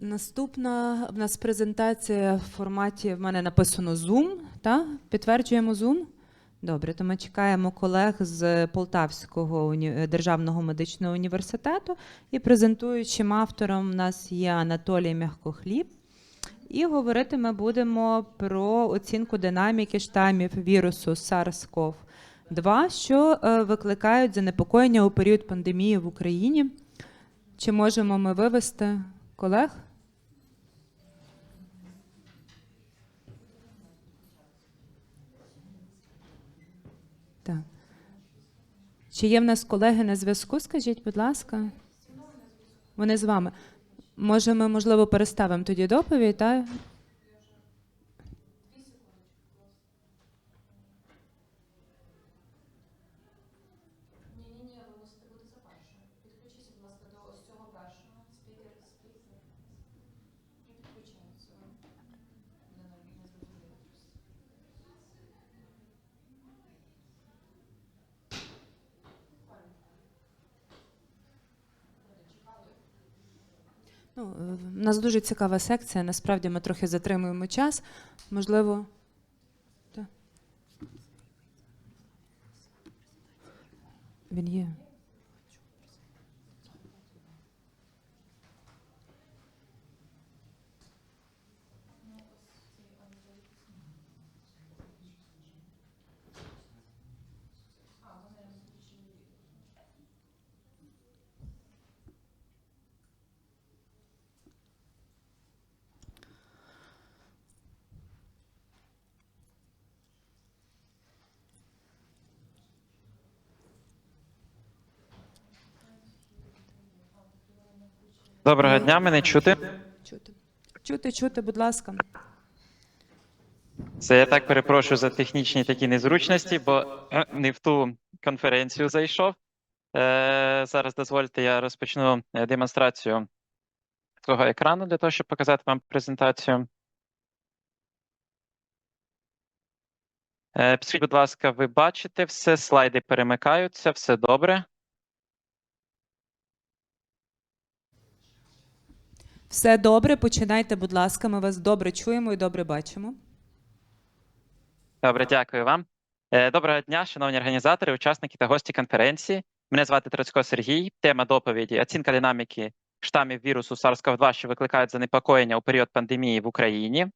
Наступна в нас презентація в форматі в мене написано Zoom. Та? Підтверджуємо Zoom. Добре, то ми чекаємо колег з Полтавського державного медичного університету. І презентуючим автором в нас є Анатолій Мягкохліб. І говорити ми будемо про оцінку динаміки штамів вірусу SARS-CoV-2, що е, викликають занепокоєння у період пандемії в Україні. Чи можемо ми вивести колег? Чи є в нас колеги на зв'язку? Скажіть, будь ласка. Вони з вами. Може, ми, можливо, переставимо тоді доповідь, так? Ну, е, у нас дуже цікава секція. Насправді ми трохи затримуємо час. Можливо. Він є. Доброго дня, мене чути. Чути. Чути, чути, будь ласка. Це я так перепрошую за технічні такі незручності, бо е, не в ту конференцію зайшов. Е, зараз дозвольте, я розпочну е, демонстрацію свого екрану для того, щоб показати вам презентацію. Е, Скажіть, будь ласка, ви бачите все, слайди перемикаються, все добре. Все добре, починайте, будь ласка. Ми вас добре чуємо і добре бачимо. Добре, дякую вам. Е, Доброго дня, шановні організатори, учасники та гості конференції. Мене звати Троцько Сергій. Тема доповіді оцінка динаміки штамів вірусу SARS-CoV-2, що викликають занепокоєння у період пандемії в Україні.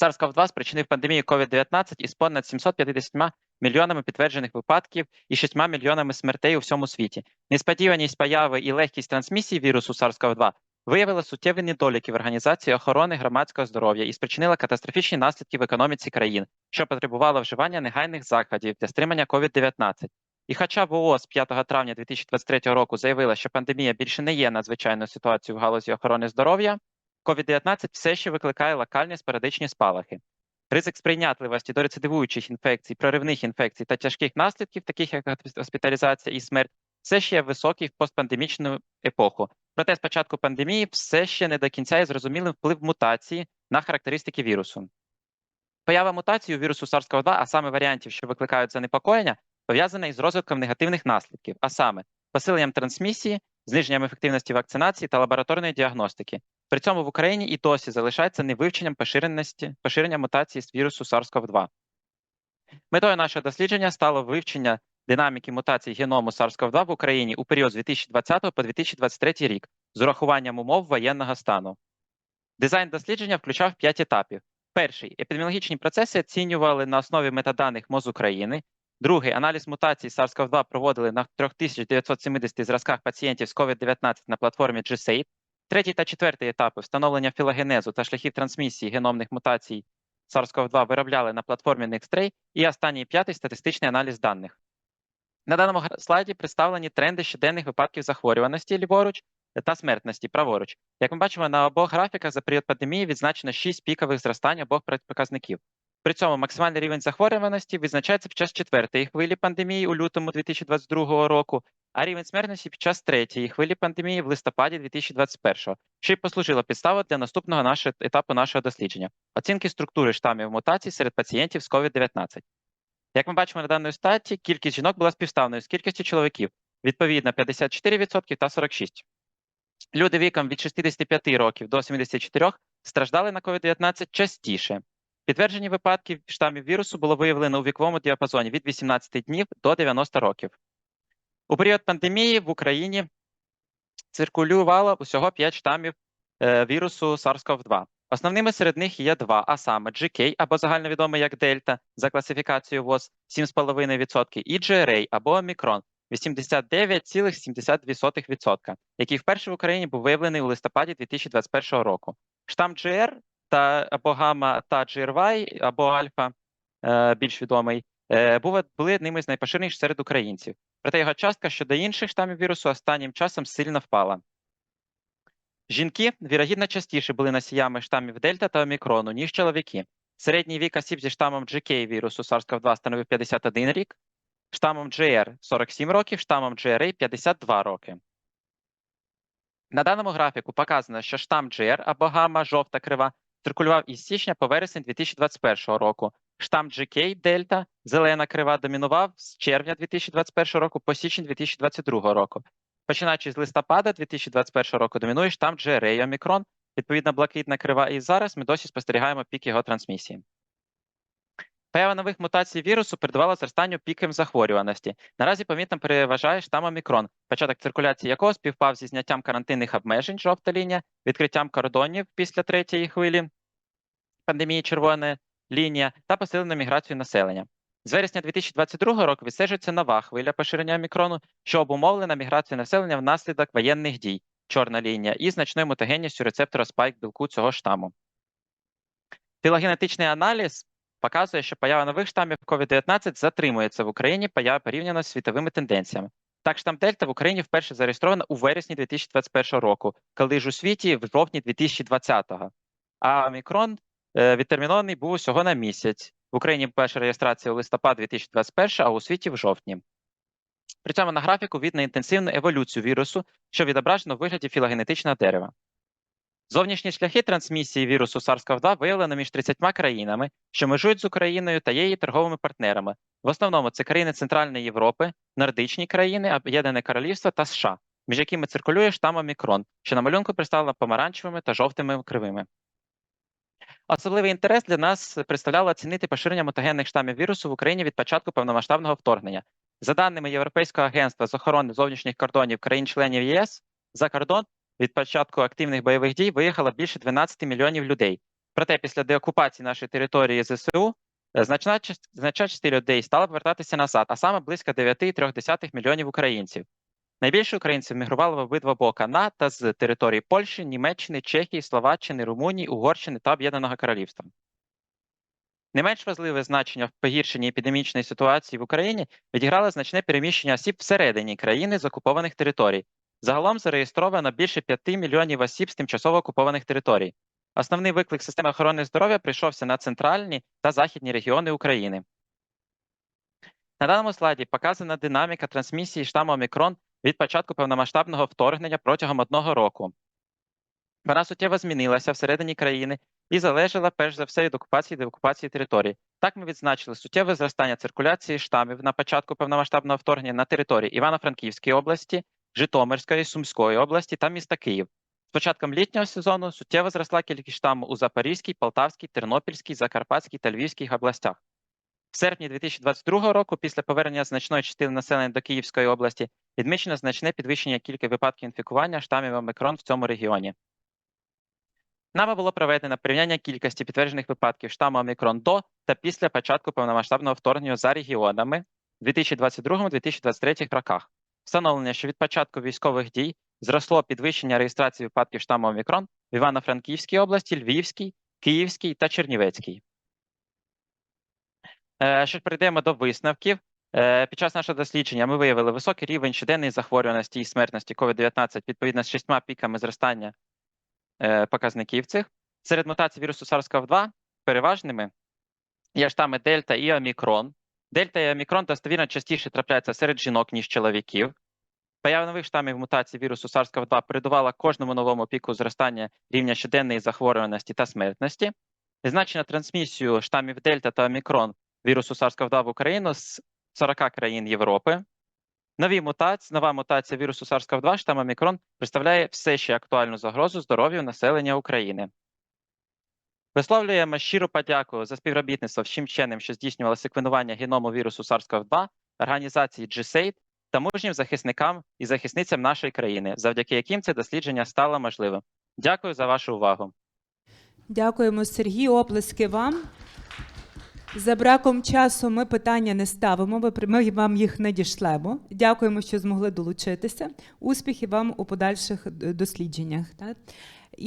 SARS-CoV-2 спричинив пандемію COVID-19 із понад 750 мільйонами підтверджених випадків і 6 мільйонами смертей у всьому світі. Несподіваність появи і легкість трансмісії вірусу SARS-CoV-2 виявила суттєві недоліки в організації охорони громадського здоров'я і спричинила катастрофічні наслідки в економіці країн, що потребувало вживання негайних заходів для стримання COVID-19. І хоча ВООЗ 5 травня 2023 року заявила, що пандемія більше не є надзвичайною ситуацією в галузі охорони здоров'я, COVID-19 все ще викликає локальні спорадичні спалахи. Ризик сприйнятливості до рецидивуючих інфекцій, проривних інфекцій та тяжких наслідків, таких як госпіталізація і смерть, все ще є високий в постпандемічну епоху. Проте з початку пандемії все ще не до кінця є зрозумілим вплив мутації на характеристики вірусу. Поява мутації у вірусу SARS-CoV-2, а саме варіантів, що викликають занепокоєння, пов'язана із розвитком негативних наслідків, а саме посиленням трансмісії, зниженням ефективності вакцинації та лабораторної діагностики. При цьому в Україні і досі залишається невивченням поширеності поширення мутації з вірусу SARS-CoV-2. Метою нашого дослідження стало вивчення динаміки мутацій геному SARS-CoV-2 в Україні у період з 2020 по 2023 рік з урахуванням умов воєнного стану. Дизайн дослідження включав 5 етапів. Перший епідеміологічні процеси оцінювали на основі метаданих МОЗ України. Другий аналіз мутацій SARS-CoV-2 проводили на 3970 зразках пацієнтів з COVID-19 на платформі GSAID. Третій та четвертий етапи встановлення філогенезу та шляхів трансмісії геномних мутацій SARS-CoV-2 виробляли на платформі NextRay. І останній п'ятий статистичний аналіз даних. На даному слайді представлені тренди щоденних випадків захворюваності ліворуч та смертності праворуч. Як ми бачимо, на обох графіках за період пандемії відзначено 6 пікових зростань обох показників. При цьому максимальний рівень захворюваності відзначається під час четвертої хвилі пандемії у лютому 2022 року, а рівень смертності під час третьої хвилі пандемії в листопаді 2021, що й послужило підставою для наступного нашого етапу нашого дослідження оцінки структури штамів мутацій серед пацієнтів з COVID-19. Як ми бачимо на даній статі, кількість жінок була співставною з кількістю чоловіків, відповідно 54% та 46%. Люди віком від 65 років до 74 страждали на COVID-19 частіше. Підтверджені випадки штамів вірусу було виявлено у віковому діапазоні від 18 днів до 90 років. У період пандемії в Україні циркулювало усього 5 штамів е, вірусу SARS-CoV-2. Основними серед них є два, а саме GK, або загальновідомий як Дельта за класифікацією ВОЗ 7,5%, і GRA, або Омікрон 89,72%, який вперше в Україні був виявлений у листопаді 2021 року. Штам GR та або гамма та GRY, або альфа, е, більш відомий, е, був, були одними з найпоширеніших серед українців. Проте його частка щодо інших штамів вірусу останнім часом сильно впала. Жінки, вірогідно, частіше були носіями штамів Дельта та Омікрону, ніж чоловіки. Середній вік осіб зі штамом GK вірусу SARS-CoV-2 становив 51 рік, штамом GR 47 років, штамом GRA 52 роки. На даному графіку показано, що штам GR або гамма жовта крива циркулював із січня по вересень 2021 року. Штам GK Дельта зелена крива домінував з червня 2021 року по січень 2022 року. Починаючи з листопада 2021 року домінує штам GRA Омікрон, відповідно блакитна крива, і зараз ми досі спостерігаємо пік його трансмісії. Поява нових мутацій вірусу передувала зростанню піків захворюваності. Наразі помітно переважає штам Омікрон, початок циркуляції якого співпав зі зняттям карантинних обмежень, жовта лінія, відкриттям кордонів після третьої хвилі пандемії червона лінія та посиленою міграцією населення. З вересня 2022 року відстежується нова хвиля поширення омікрону, що обумовлена міграцією населення внаслідок воєнних дій, чорна лінія, і значною мутагенністю рецептора спайк білку цього штаму. Філогенетичний аналіз показує, що поява нових штамів COVID-19 затримується в Україні поява порівняно з світовими тенденціями. Так, штам Дельта в Україні вперше зареєстровано у вересні 2021 року, коли ж у світі в жовтні 2020-го. А омікрон е, відтермінований був усього на місяць. В Україні перша реєстрація у листопад 2021, а у світі в жовтні. При цьому на графіку видно інтенсивну еволюцію вірусу, що відображено в вигляді філогенетичного дерева. Зовнішні шляхи трансмісії вірусу SARS-CoV-2 виявлено між 30 країнами, що межують з Україною та її торговими партнерами. В основному це країни Центральної Європи, нордичні країни, Об'єднане Королівство та США, між якими циркулює штам Омікрон, що на малюнку представлено помаранчевими та жовтими кривими. Особливий інтерес для нас представляло оцінити поширення мутагенних штамів вірусу в Україні від початку повномасштабного вторгнення. За даними Європейського агентства з охорони зовнішніх кордонів країн-членів ЄС, за кордон від початку активних бойових дій виїхало більше 12 мільйонів людей. Проте після деокупації нашої території ЗСУ е, значна, част- значна частина людей стала повертатися назад, а саме близько 9,3 мільйонів українців. Найбільше українців мігрувало в обидва бока на та з території Польщі, Німеччини, Чехії, Словаччини, Румунії, Угорщини та Об'єднаного Королівства. Не менш важливе значення в погіршенні епідемічної ситуації в Україні відіграло значне переміщення осіб всередині країни з окупованих територій. Загалом зареєстровано більше 5 мільйонів осіб з тимчасово окупованих територій. Основний виклик системи охорони здоров'я прийшовся на центральні та західні регіони України. На даному слайді показана динаміка трансмісії штаму Омікрон від початку повномасштабного вторгнення протягом одного року. Вона суттєво змінилася всередині країни і залежала перш за все від окупації та окупації територій. Так ми відзначили суттєве зростання циркуляції штамів на початку повномасштабного вторгнення на території Івано-Франківської області, Житомирської, Сумської області та міста Київ. З початком літнього сезону суттєво зросла кількість штаму у Запорізькій, Полтавській, Тернопільській, Закарпатській та Львівській областях. В серпні 2022 року, після повернення значної частини населення до Київської області, відмічено значне підвищення кількості випадків інфікування штамів омікрон в цьому регіоні. Нами було проведено порівняння кількості підтверджених випадків штаму омікрон до та після початку повномасштабного вторгнення за регіонами в 2022-2023 роках. Встановлення, що від початку військових дій зросло підвищення реєстрації випадків штаму омікрон в Івано-Франківській області, Львівській, Київській та Чернівецькій. Е, Що перейдемо до висновків. Е, Під час нашого дослідження ми виявили високий рівень щоденної захворюваності і смертності COVID-19 відповідно з шістьма піками зростання е, показників цих. Серед мутацій вірусу SARS-CoV-2 переважними є штами Дельта і Омікрон. Дельта і Омікрон достовірно частіше трапляються серед жінок, ніж чоловіків. Поява нових штамів мутацій вірусу SARS-CoV-2 передувала кожному новому піку зростання рівня щоденної захворюваності та смертності. Значення трансмісію штамів Дельта та Омікрон вірусу SARS-CoV-2 в Україну з 40 країн Європи. Нові мутації, нова мутація вірусу SARS-CoV-2 штаму Омікрон представляє все ще актуальну загрозу здоров'ю населення України. Висловлюємо щиру подяку за співробітництво всім вченим, що здійснювали секвенування геному вірусу SARS-CoV-2, організації GSAID та мужнім захисникам і захисницям нашої країни, завдяки яким це дослідження стало можливим. Дякую за вашу увагу. Дякуємо, Сергій. Оплески вам. За браком часу ми питання не ставимо, ми вам їх надішлемо. Дякуємо, що змогли долучитися. Успіхів вам у подальших дослідженнях.